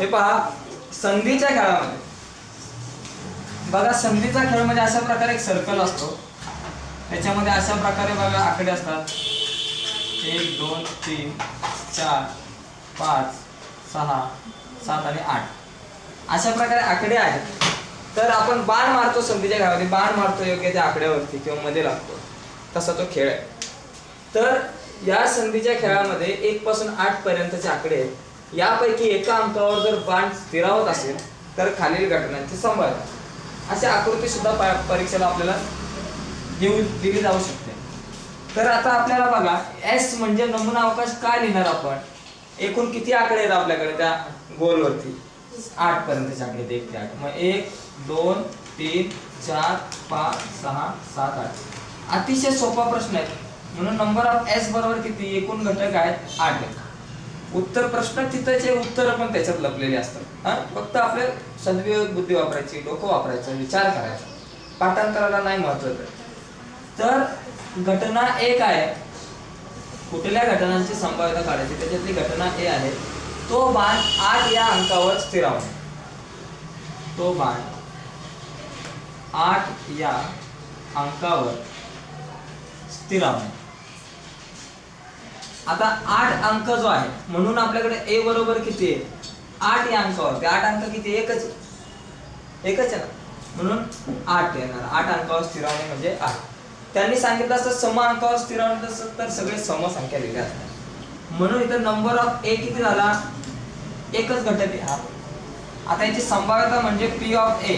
हे पहा संधीच्या खेळामध्ये. बघा संधीचा खेळ म्हणजे अशा प्रकारे एक सर्कल असतो. त्याच्यामध्ये अशा प्रकारे बघा आकडे असतात. एक दोन तीन चार पाच सहा सात आणि आठ. अशा प्रकारे आकडे आहेत. तर आपण बाण मारतो संधीच्या खेळामध्ये. बाण मारतो योग्य त्या आकड्यावरती किंवा मध्ये लागतो. तसा तो खेळ आहे. तर या संधीच्या खेळामध्ये एक पासून आठ पर्यंतचे आकडे आहेत. यापैकी एका अंकावर जर बाण स्थिरावत असेल तर खालील घटनांचे संभाव्य अशी आकृती सुद्धा परीक्षेला आपल्याला देऊ दिली जाऊ शकते. तर आता आपल्याला बघा एस म्हणजे नमुना अवकाश काय लिहिणार आपण? एकूण किती आकडे आहेत आपल्याकडे त्या गोलवरती? आठ पर्यंतचे आकडे एक ते आठ. मग एक दोन तीन चार पाच सहा सात आठ. अतिशय सोपा प्रश्न आहे. म्हणून नंबर ऑफ एस बरोबर किती? एकूण घटक आहेत आठ. आहेत उत्तर प्रश्न तिथंचे उत्तर पण त्याच्यात लपलेले असतात. हा? फक्त आपले सद्विवेक बुद्धी वापरायची डोकं वापरायचं विचार करायचा. पाठांतराला नाही महत्त्व तर घटना एक आहे. कुठल्या घटनांची संभाव्यता काढायची? त्याच्यातली घटना ए आहे. तो बाण आठ या अंकावर स्थिरावणे तो बाण आठ या अंकावर स्थिरावणे आता आठ अंक जो आहे म्हणून आपल्याकडे ए बरोबर किती आहे? आठ या अंकावरती आठ अंक किती एकच एकच आहे ना? म्हणून आठ येणार. आठ अंकावर स्थिरावणे म्हणजे आठ. त्यांनी सांगितलं असतं सम अंकावर स्थिरावणे तसं तर सगळे समसंख्या लिहिल्या असतात. म्हणून इथं नंबर ऑफ ए किती झाला? एकच घटक आहे हा. आता याची संभाव्यता म्हणजे पी ऑफ ए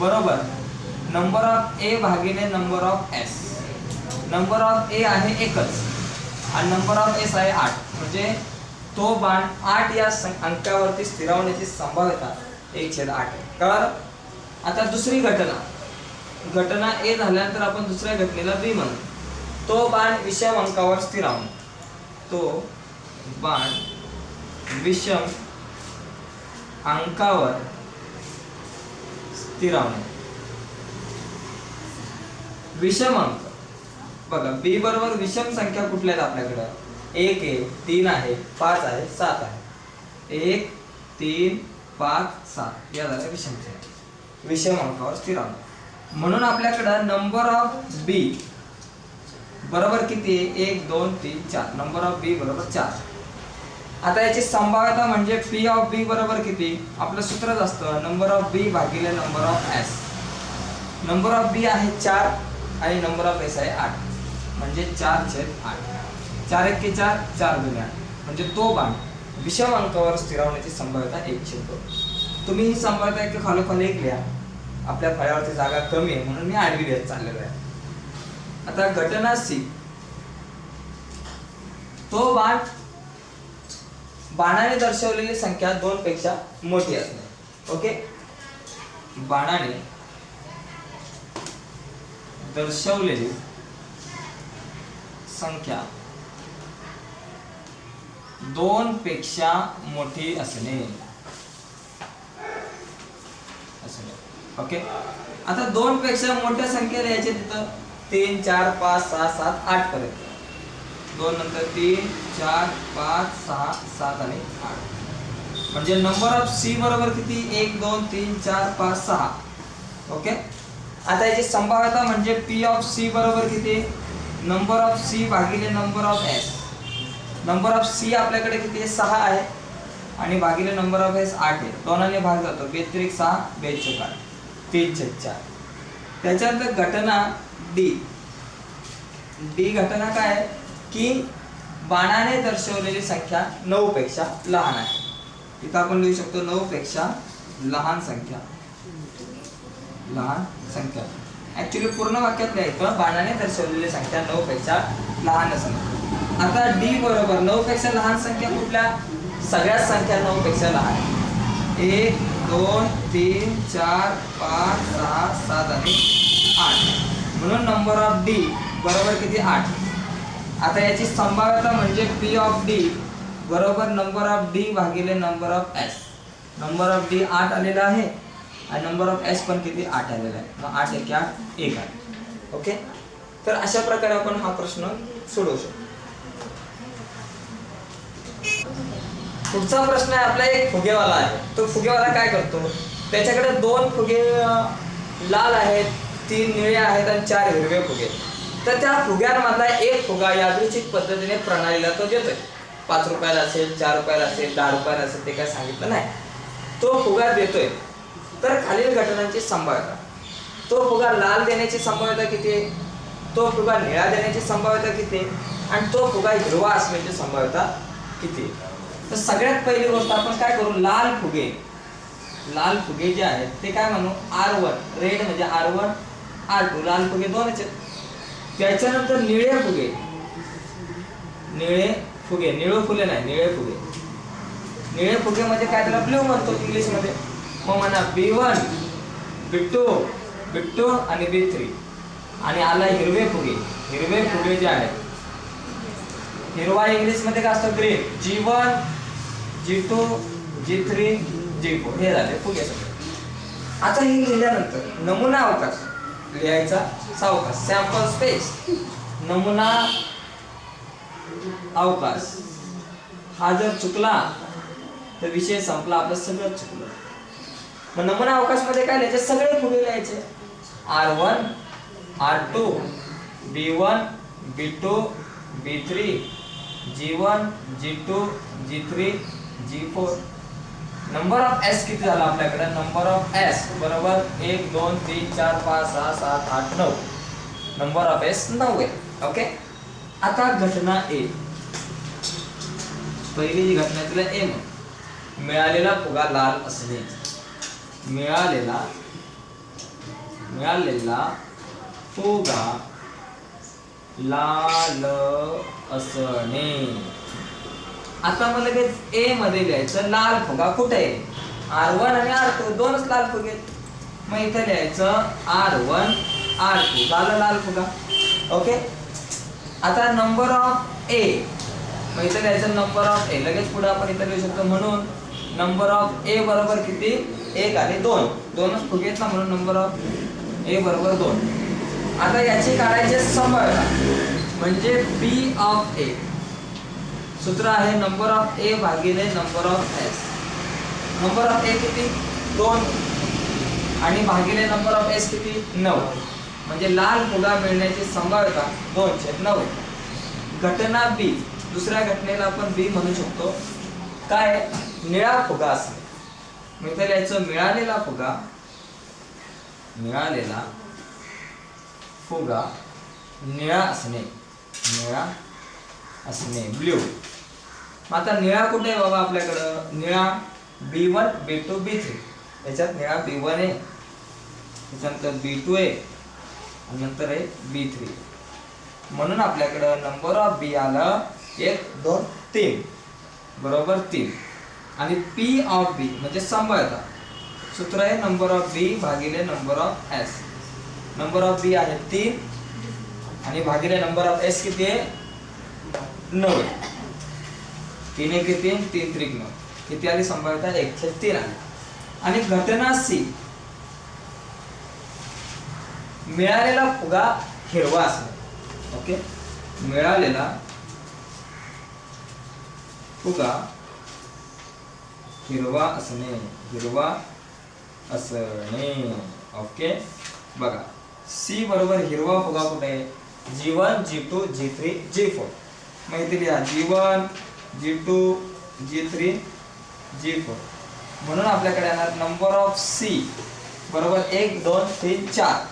बरोबर? नंबर ऑफ ए भागिले number of S number of A आहे एकच. आणि नंबर ऑफ एस आहे आठ. म्हणजे तो बाण आठ या सं- अंकावरती स्थिरावण्याची संभाव्यता एक छेद आठ आहे. तर आता दुसरी घटना. घटना ए झाल्यानंतर आपण दुसऱ्या घटनेला बी म्हणू. तो बाण विषम अंकावर स्थिरावणे तो बाण विषम अंकावर स्थिरावणे विषम अंक. बघा बी बरोबर विषम संख्या कुठल्या आहेत आपल्याकडं? एक आहे तीन आहे पाच आहे सात आहे. एक तीन पाच सात. या झाल्या विषम संख्या. विषम अंकावर स्थिरावणे म्हणून आपल्याकडं नंबर ऑफ बी बरोबर किती आहे? एक दोन तीन चार. नंबर ऑफ बी बरोबर चार. आता याची संभाव्यता म्हणजे पी ऑफ बी बरोबर किती? आपलं सूत्रच असतं नंबर ऑफ बी भागिले number of S number of B आहे चार आणि नंबर ऑफ एस आहे आठ. म्हणजे चार छेद आठ. चार एक चार चार दोन आठ. म्हणजे तो बाण विषम अंकावर स्थिरावण्याची संभाव्यता एक छेद दोन तुम्ही ही संभाव्यता एक खालोखाली एक लिहा. आपल्या फळ्यावरची जागा कमी आहे म्हणून मी आडवी लिहत चाललेलो आहे. आता घटना सी. तो बाण बाणाने दर्शवलेली संख्या दोन पेक्षा मोठी असणे ओके? बाणाने दर्शवलेली संख्या दोन पेक्षा मोठी असणे. असणे. ओके आता दोन पेक्षा मोठ्या संख्या लिहायचे तिथं तीन चार पाच सहा सात आठ पर्यंत. दोन नंतर तीन चार पाच सहा सात आणि आठ. म्हणजे नंबर ऑफ सी बरोबर किती? एक दोन तीन चार पाच सहा. ओके आता याची संभाव्यता म्हणजे पी ऑफ सी बरोबर किती? नंबर ऑफ सी भागिले number of S number of C आपल्याकडे किती आहे? सहा आहे. आणि भागिले नंबर ऑफ एस आठ आहे. दोनाने भाग जातो. बेत्रिक सहा बेचक आठ. तीन चार. त्याच्यानंतर घटना डी डी घटना काय आहे? की बाणाने दर्शवलेली संख्या नऊ पेक्षा लहान आहे. इथं आपण लिहू शकतो नऊ पेक्षा लहान संख्या. लहान संख्या. ऍक्च्युली पूर्ण वाक्यात लिहायचं बाणाने दर्शवलेली संख्या नऊ पेक्षा लहान असणं आता डी बरोबर नऊ पेक्षा लहान संख्या कुठल्या? सगळ्याच संख्या नऊ पेक्षा लहान. आहे. एक दोन तीन चार पाच सहा सात आणि आठ. म्हणून नंबर ऑफ डी बरोबर किती? आठ. आता याची संभाव्यता म्हणजे पी ऑफ डी बरोबर नंबर ऑफ डी भागिले number of S number of D आठ आलेला आहे. आणि नंबर ऑफ एस पण किती? आठ आलेला आहे. मग आठ एक आठ एक आठ. ओके तर अशा प्रकारे आपण हा प्रश्न सोडवू शकतो. पुढचा प्रश्न आहे आपला एक फुगेवाला आहे. तो फुगेवाला काय करतो? त्याच्याकडे दोन फुगे लाल आहेत तीन निळे आहेत आणि चार हिरवे फुगे. तर त्या फुग्यांमधला एक फुगा यादृच्छिक पद्धतीने प्रणालीला तो देतोय. पाच रुपयाला असेल चार रुपयाला असेल दहा रुपयाला असेल ते काय सांगितलं नाही. तो फुगा देतोय. तर खालील घटनांची संभाव्यता. तो फुगा लाल देण्याची संभाव्यता किती आहे? तो फुगा निळा देण्याची संभाव्यता किती आहे? आणि तो फुगा हिरवा असण्याची संभाव्यता किती तर सगळ्यात पहिली गोष्ट आपण काय करू? लाल फुगे. लाल फुगे जे आहेत ते काय म्हणू? आर वन रेड म्हणजे आर वन आर टू लाल फुगे दोनच आहेत. त्याच्यानंतर निळे फुगे. निळे फुगे. निळे फुले नाही निळे फुगे. निळे फुगे म्हणजे काय? त्याला ब्ल्यू म्हणतो इंग्लिशमध्ये. मग म्हणा B one B two B two आणि बी थ्री. आणि आला हिरवे फुगे. हिरवे फुगे जे आहेत. हिरवा इंग्लिशमध्ये काय असतं? Green G one G two G three G four हे झाले फुगे सगळे. आता हे लिहिल्यानंतर नमुना अवकाश लिहायचा सावकाश सॅम्पल स्पेस नमुना अवकाश. हा जर चुकला तर विषय संपला. आपलं सगळं चुकलं. मग नमुना अवकाशमध्ये काय लिहायचे? सगळे फुगे लिहायचे. R one R two B one B two B three G one G two G three G four. Number of S किती झाला आपल्याकडे? नंबर ऑफ एस बरोबर? एक दोन तीन चार पाच सहा सात आठ नऊ. नंबर ऑफ एस नऊ आहे ओके आता घटना ए पहिली जी घटना तिला ए मिळालेला फुगा लाल असणे. मिळालेला मिळालेला फुगा लाल असणे. आता मला लगेच ए मध्ये लिहायचं लाल फुगा कुठे? आहे आर वन आणि आर टू दोनच लाल फुगे मग इथे लिहायचं आर वन आर टू झालं लाल फुगा. ओके? आता नंबर ऑफ ए मग इथे लिहायचं नंबर ऑफ ए लगेच पुढे आपण इथे लिहू शकतो म्हणून. नंबर ऑफ ए बरोबर किती? एक आणि दोन. दोनच फुगे आहेत ना म्हणून नंबर ऑफ ए बरोबर दोन. आता याची काढायची संभाव्यता म्हणजे बी ऑफ ए सूत्र आहे नंबर ऑफ ए भागिले number of S number of A किती? दोन. आणि भागिले नंबर ऑफ एस किती? नऊ. म्हणजे लाल फुगा मिळण्याची संभाव्यता दोनशे नऊ. घटना बी दुसऱ्या घटनेला आपण बी म्हणू शकतो. काय निळा फुगा असणे मग तर लिहायचं मिळालेला फुगा. मिळालेला फुगा निळा असणे. निळा असणे. ब्ल्यू मग आता निळा कुठे आहे बाबा आपल्याकडं? निळा B one B two B three याच्यात निळा बी वन आहे. त्याच्यानंतर बी टू आहे. आणि नंतर आहे बी थ्री म्हणून आपल्याकडं नंबर ऑफ बी आलं एक दोन तीन. बरोबर तीन. आणि पी ऑफ बी म्हणजे संभाव्यता सूत्र आहे नंबर ऑफ बी भागिले number of S number of B आहे तीन आणि भागिले नंबर ऑफ एस किती आहे? नऊ. तीन एक तीन तीन त्रिक नऊ. किती आली संभाव्यता एकशे तीन आली. आणि घटना सी मिळालेला फुगा हिरवा असेल. ओके मिळालेला फुगा हिरवा असणे हिरवा असणे. ओके बघा. सी बरोबर हिरवा फुगा कुठे? आहे G one G two G three G four माहिती लिहा G one G two G three G four म्हणून आपल्याकडे येणार नंबर ऑफ सी बरोबर एक दोन तीन चार.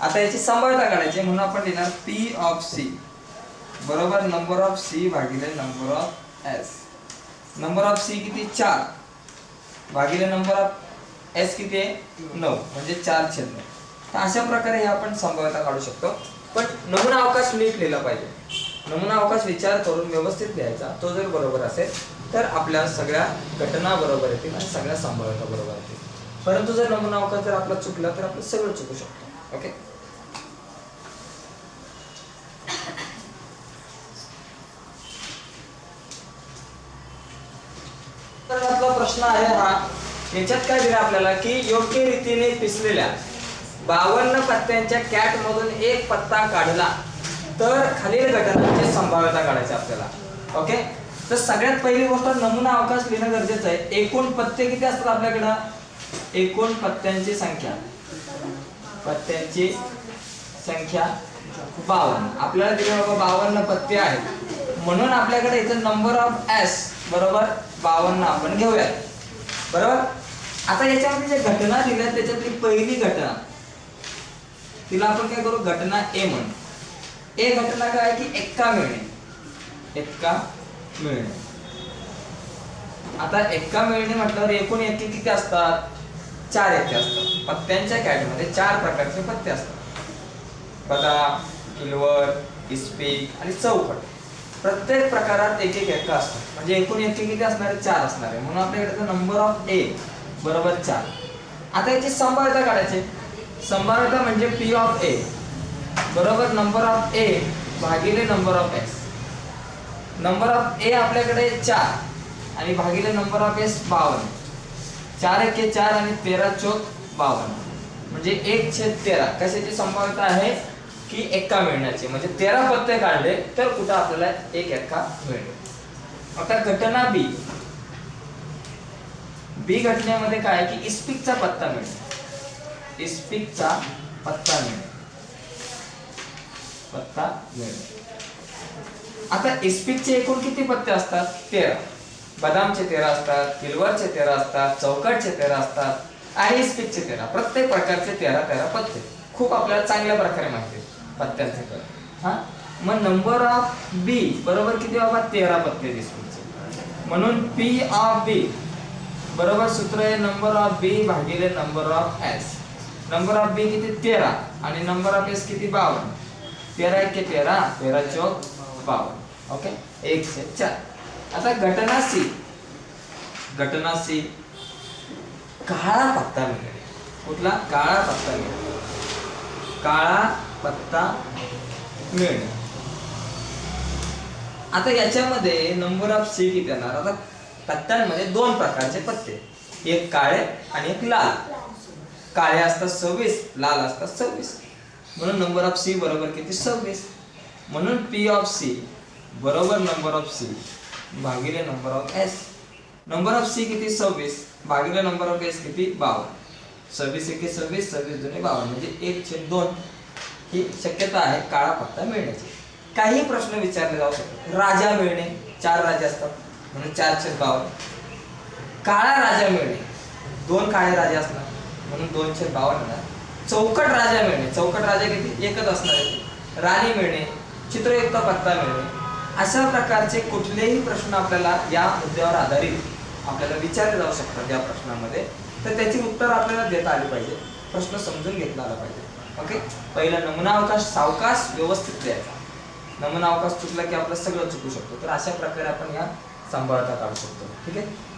आता याची संभाव्यता काढायची म्हणून आपण लिहिणार पी ऑफ सी बरोबर नंबर ऑफ सी भागिले number of S number of C किती? चार. भागिले नंबर ऑफ एस किती आहे? नऊ. म्हणजे चार छेद नऊ तर अशा प्रकारे हे आपण संभाव्यता काढू शकतो. पण नमुना अवकाश नीट लिहिला पाहिजे. नमुना अवकाश विचार करून व्यवस्थित लिहायचा. तो जर बरोबर असेल तर आपल्या सगळ्या घटना बरोबर येतील आणि सगळ्या संभाव्यता बरोबर येतील. परंतु जर नमुना अवकाश जर आपला चुकला तर आपलं सगळं चुकू शकतो. ओके तर आपला प्रश्न आहे हा. याच्यात काय दिला आपल्याला की योग्य रीतीने पिसलेल्या बावन्न पत्त्यांच्या कॅट मधून एक पत्ता काढला तर खालील घटनांची संभाव्यता काढायची आपल्याला. ओके? तर सगळ्यात पहिली गोष्ट नमुना अवकाश लिहिणं गरजेचं आहे. एकूण पत्ते किती असतात आपल्याकडं? एकूण पत्त्यांची संख्या. पत्त्यांची संख्या बावन्न. आपल्याला दिले बाबा बावन्न पत्ते आहेत. म्हणून आपल्याकडे इथं नंबर ऑफ एस बरोबर? बावन्न आपण घेऊया बरोबर? आता याच्यामध्ये ज्या घटना दिल्या त्याच्यातली पहिली घटना. तिला आपण काय करू? घटना ए म्हण. ए घटना काय की एक्का मिळणे. एक्का मिळणे. आता एक्का मिळणे म्हटल्यावर एकूण एक किती असतात? चार एके असतात. पत्त्यांच्या कॅटमध्ये चार प्रकारचे पत्ते असतात. बदाम किलवर इस्पीक आणि चौकट प्रत्येक प्रकारात एक एक एक्का असतो म्हणजे एकूण एक किती असणार आहे चार असणार. आहे म्हणून आपल्याकडे नंबर ऑफ ए बरोबर चार. आता याची संभाव्यता काढायची. संभाव्यता म्हणजे पी ऑफ ए बरोबर नंबर ऑफ ए भागिले number of S number of A आपल्याकडे चार आणि भागिले नंबर ऑफ एस बावन्न चार एके चार आणि तेरा चौक बावन्न म्हणजे एक छेद तेरा. कशाची संभाव्यता आहे? की एक्का मिळण्याची. म्हणजे तेरा पत्ते काढले तर कुठं आपल्याला एक एक्का मिळेल. आता घटना बी बी घटनेमध्ये काय आहे की इस्पिकचा पत्ता मिळेल. इस्पिकचा पत्ता मिळेल. पत्ता मिळेल. आता इस्पिकचे एकूण किती पत्ते असतात? तेरा. बदामचे तेरा असतात किलवरचे तेरा असतात चौकटचे तेरा असतात आणि इस्पिकचे तेरा. प्रत्येक प्रकारचे तेरा तेरा पत्ते. खूप आपल्याला चांगल्या प्रकारे माहिती आहे. पत्त्यांचे कर. हा? मग नंबर ऑफ बी बरोबर किती बाबा? तेरा पत्ते दिसतो म्हणून पी ऑफ बी बरोबर सूत्र आहे नंबर ऑफ बी भागिले number of S number of B किती? तेरा. आणि नंबर ऑफ एस किती? बावन्न तेरा एक तेरा. तेरा चौक बावन. ओके? एक से चार. आता घटना सी घटना सी काळा पत्ता मिळेल. कुठला? काळा पत्ता मिळेल. काळा पत्ता मिळणे आता याच्यामध्ये नंबर ऑफ सी किती येणार? आता पत्त्यांमध्ये दोन प्रकारचे पत्ते. एक काळे आणि एक लाल. काळे असतात सव्वीस लाल असतात सव्वीस. म्हणून नंबर ऑफ सी बरोबर किती? सव्वीस. म्हणून पी ऑफ सी बरोबर नंबर ऑफ सी भागिले number of S. Number of C किती? सव्वीस. भागिले नंबर ऑफ एस किती? बावन्न सव्वीस एके सव्वीस सव्वीस दोन्ही बावन्न म्हणजे एक छेद दोन. ही शक्यता आहे काळा पत्ता मिळण्याची. काही प्रश्न विचारले जाऊ शकतात. राजा मिळणे चार राजे असतात म्हणून चार छेद बावन्न काळा राजा मिळणे दोन काळे राजे असणार म्हणून दोनशे छेद बावन्न चौकट राजा मिळणे चौकट राजा किती? एकच असणार आहे. राणी मिळणे चित्रयुक्त पत्ता मिळणे. अशा प्रकारचे कुठलेही प्रश्न आपल्याला या मुद्द्यावर आधारित आपल्याला विचारले जाऊ शकतात या प्रश्नामध्ये. तर त्याची उत्तर आपल्याला देता आली पाहिजे. प्रश्न समजून घेतला आला पाहिजे. ओके पहिला नमुना अवकाश सावकाश व्यवस्थित द्यायचा. नमुना अवकाश चुकला की आपलं सगळं चुकू शकतो. तर अशा प्रकारे आपण या संभाव्यता काढू शकतो. ठीक आहे?